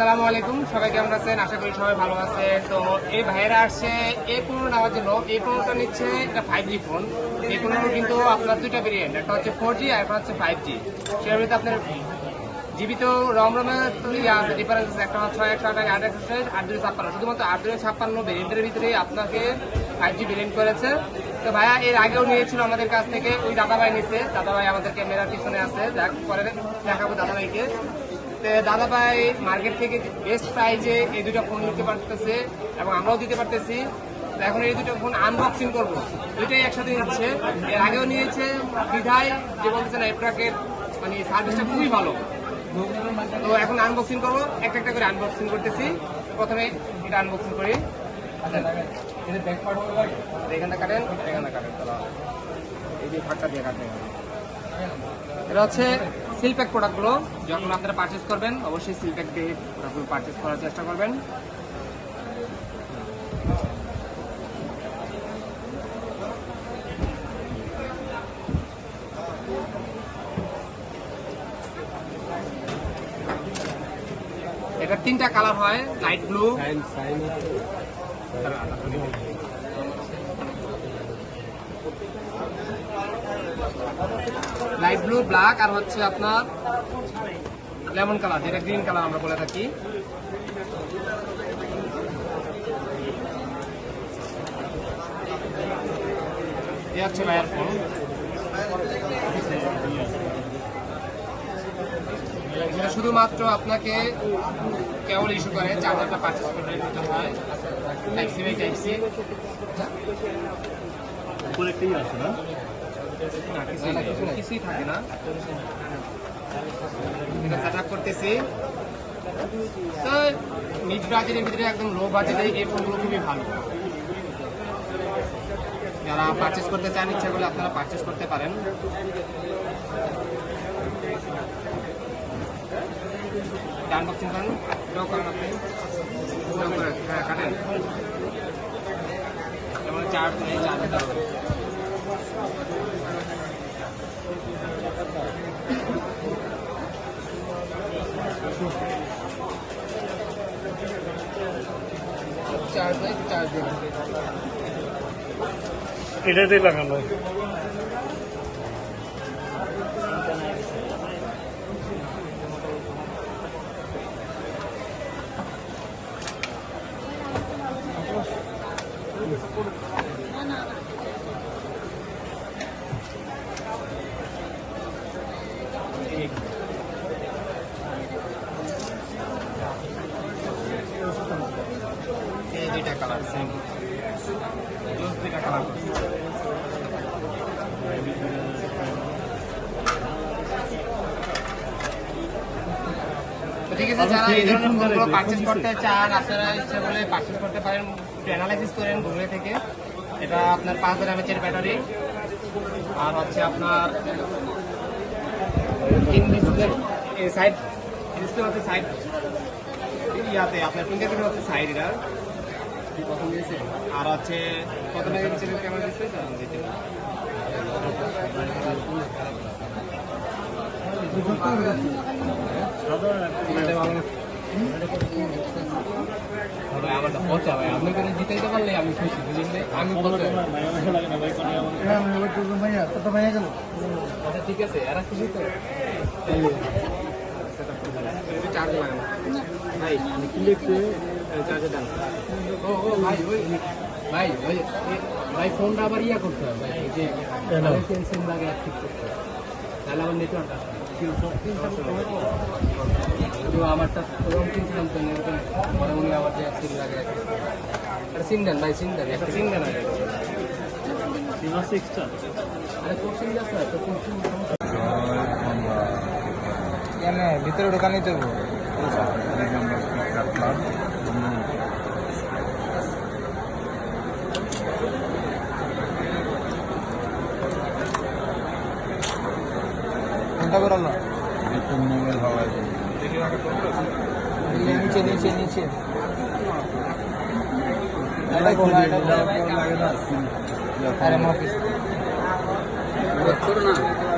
আসসালামু আলাইকুম। সবাই কেমন আছেন? আশা করি সবাই ভালো আছে তো এই ভাইয়েরা আসছে এই পনেরো নেওয়ার জন্য। এই পনেরোটা নিচ্ছে একটা ফাইভ জি ফোন এই পনেরো কিন্তু আপনার দুইটা ভেরিয়েন্ট একটা হচ্ছে ফোর জি আর একটা হচ্ছে ফাইভ জি সেটার ভিতরে আপনার জিবি তো রম রমের আছে ডিফারেন্স আছে একটা ছয় একশো আট আট একশো আট দুশো ছাপ্পান্ন। শুধুমাত্র আট দুশো ছাপ্পান্ন ভেরিয়েন্টের ভিতরে আপনাকে ফাইভ জি ভেরিয়েন্ট করেছে। তো ভাইয়া, এর আগেও নিয়েছিল আমাদের কাছ থেকে। ওই দাদা দাদাভাই নিছে। দাদাভাই আমাদের ক্যামেরার পিছনে আছে। যাক, পরে দেখাবো দাদাভাইকে ভাই মার্কেট থেকে বেস্ট প্রাইজে এই দুটো ফোন নিতে পারতেছে এবং আমরাও দিতে পারতেছি। এখন এই দুটো ফোন আনবক্সিং করব। দুইটাই একসাথে নিচ্ছে এর আগেও নিয়েছে বিধায় যে বলতেছে না এপ্রাকের মানে সার্ভিসটা খুবই ভালো। তো এখন আনবক্সিং করব। একটা একটা করে আনবক্সিং করতেছি। প্রথমে এটা আনবক্সিং করি। এখানটা কাটেন এখানটা কাটেন। এই যে দিয়ে কাটেন। এটা হচ্ছে সিলপ্যাক প্রোডাক্টগুলো যখন আপনারা পারচেস করবেন অবশ্যই সিলপ্যাক দিয়ে প্রোডাক্টগুলো পারচেস করার চেষ্টা করবেন। এটা তিনটা কালার হয় light blue light blue black আর হচ্ছে আপনার লেমন কালার যেটা গ্রিন কালার আমরা বলে থাকি। হচ্ছে ফোন শুধুমাত্র আপনাকে কেবল ইস্যু করে চার্জারটা পারচেস করে নিতে হয় টাইপ সি টাইপ সি আছে না? কিছুই থাকে না এটা আপ করতেছি তো মিড বাজেটের ভিতরে একদম লো বাজেটে এই ফোনগুলো খুবই ভালো যারা পারচেস করতে চান ইচ্ছা করলে আপনারা পারচেস করতে পারেন আনবক্সিং করেন কাটেন যেমন চার্জ নেই চার্জ চার্জ নেই চার্জ দেবেন এটাতেই লাগানো দুইটা কালার সেম দুইটা কালার ঠিক আছে যারা এই ধরনের ফোনগুলো পারচেস করতে চান আপনারা ইচ্ছা করলে পারচেস করতে পারেন অ্যানালাইসিস করেন গুগলে থেকে। এটা আপনার পাঁচ হাজার এমএচের ব্যাটারি আর হচ্ছে আপনার তিন ডিসপ্লে সাইড ডিসপ্লে হচ্ছে সাইড ইয়াতে আপনার ফিঙ্গারপ্রিন্ট হচ্ছে সাইড এটার। আর হচ্ছে কত মেগাপিক্সেলের ক্যামেরা ডিসপ্লে জানান দিতে আমার পচা ভাই। আপনি করে জিতাইতে পারলে আমি খুশি বুঝলে আমি বলতে আচ্ছা ঠিক আছে এরা খুশি তো? চার্জ ভাই চার্জে দেন ও ও ভাই ভাই ফোনটা আবার ইয়া করতে হবে ভাই যে সিম লাগে ঠিক করতে তাহলে আমার নেটওয়ার্ক আসবে আমারটা রং কিনছিলাম তো এরকম পরে আবার যে সিম লাগে একটা সিম দেন ভাই সিম দেন একটা সিম দেন আরে ভিতরে ঢোকানি তো কোনটা না নিচে নিচে নিচে আরে মাফিস। করো না।